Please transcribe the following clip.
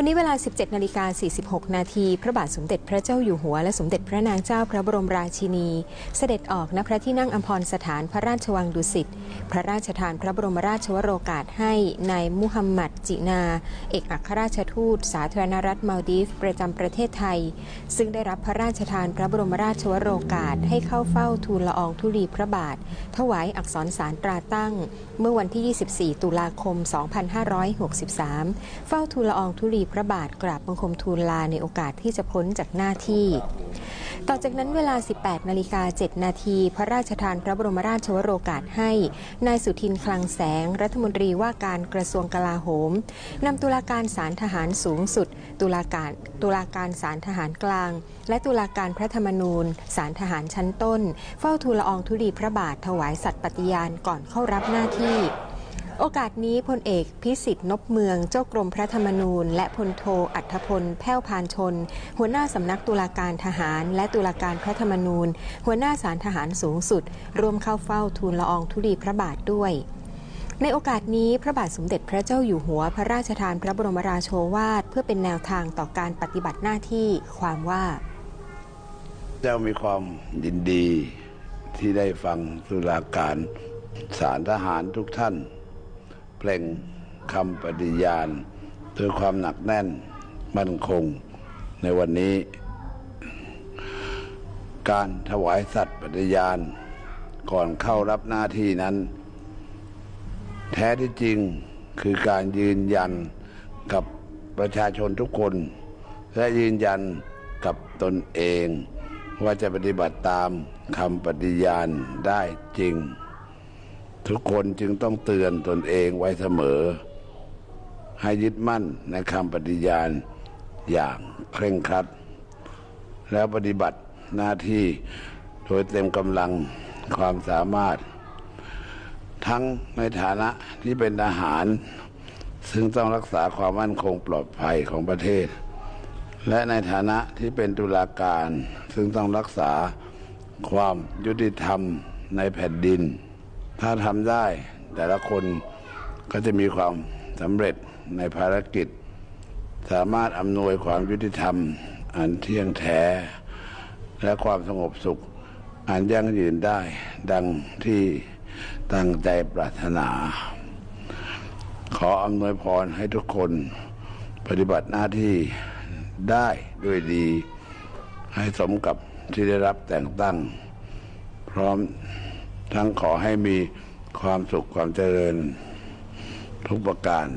วันนี้เวลา 17นาฬิกา46 นาทีพระบาทสมเด็จพระเจ้าอยู่หัว และสมเด็จพระนางเจ้าพระบรมราชินี เสด็จออกณพระที่นั่งอัมพรสถานพระราชวังดุสิตพระราชทานพระบรมราชวโรกาสให้นายมุฮัมมัดจินา เอกอัครราชทูต สาธารณรัฐมาลดีฟประจำประเทศไทย ซึ่งได้รับพระราชทานพระบรมราชวโรกาสให้เข้าเฝ้าทูลละอองธุลีพระบาท ถวายอักษรสารตราตั้ง เมื่อวันที่ 24 ตุลาคม 2563 เฝ้าทูลละอองธุลีพระบาทกราบบังคมทูลลาในโอกาสที่จะพ้นจากหน้าที่ ต่อจากนั้นเวลา 18 นาฬิกา 7 นาที พระราชทานพระบรมราชวโรกาสให้ นายสุทินคลังแสง รัฐมนตรีว่าการกระทรวงกลาโหมนำตุลาการศาลทหารสูงสุด ตุลาการตุลาการศาลทหารกลาง และตุลาการพระธรรมนูญศาลทหารชั้นต้น เฝ้าทูลละอองธุลีพระบาทถวายสัตย์ปฏิญาณก่อนเข้ารับหน้าที่ โอกาสนี้พลเอกพิสิทธิ์นบเมืองเจ้ากรมพระธรรมนูญ และพลโทอัธพลแพ้วพานชน หัวหน้าสำนักตุลาการทหาร และตุลาการพระธรรมนูญ หัวหน้าศาลทหารสูงสุด ร่วมเข้าเฝ้าทูลละอองธุลีพระบาทด้วยในโอกาสนี้พระบาทสมเด็จพระเจ้าอยู่หัว พระราชทานพระบรมราโชวาท เพื่อเป็นแนวทางต่อการปฏิบัติหน้าที่ความว่า เจ้ามีความยินดีที่ได้ฟังตุลาการสารทหารทุกท่าน เปล่งคำปฏิญาณด้วยความหนักแน่นมั่นคงในวันนี้ การถวายสัตย์ปฏิญาณ ก่อนเข้ารับหน้าที่นั้น แท้ที่จริงคือการยืนยันกับประชาชนทุกคน และยืนยันกับตนเอง ว่าจะปฏิบัติตามคำปฏิญาณได้จริง ทุกคนจึงต้องเตือนตนเองไว้เสมอ ให้ยึดมั่นในคำปฏิญาณอย่างเคร่งครัด แล้วปฏิบัติหน้าที่โดยเต็มกำลังความสามารถ ทั้งในฐานะที่เป็นทหาร ซึ่งต้องรักษาความมั่นคงปลอดภัยของประเทศ และในฐานะที่เป็นตุลาการ ซึ่งต้องรักษาความยุติธรรมในแผ่นดิน ถ้าทำได้แต่ละคนก็จะมีความสำเร็จในภารกิจ สามารถอำนวยความยุติธรรม อันเที่ยงแท้ และความสงบสุข อันยั่งยืนได้ ดังที่ตั้งใจปรารถนา ขออำนวยพรให้ทุกคนปฏิบัติหน้าที่ได้ด้วยดี ให้สมกับที่ได้รับแต่งตั้ง พร้อม ทั้งขอให้มีความสุขความเจริญทุกประการ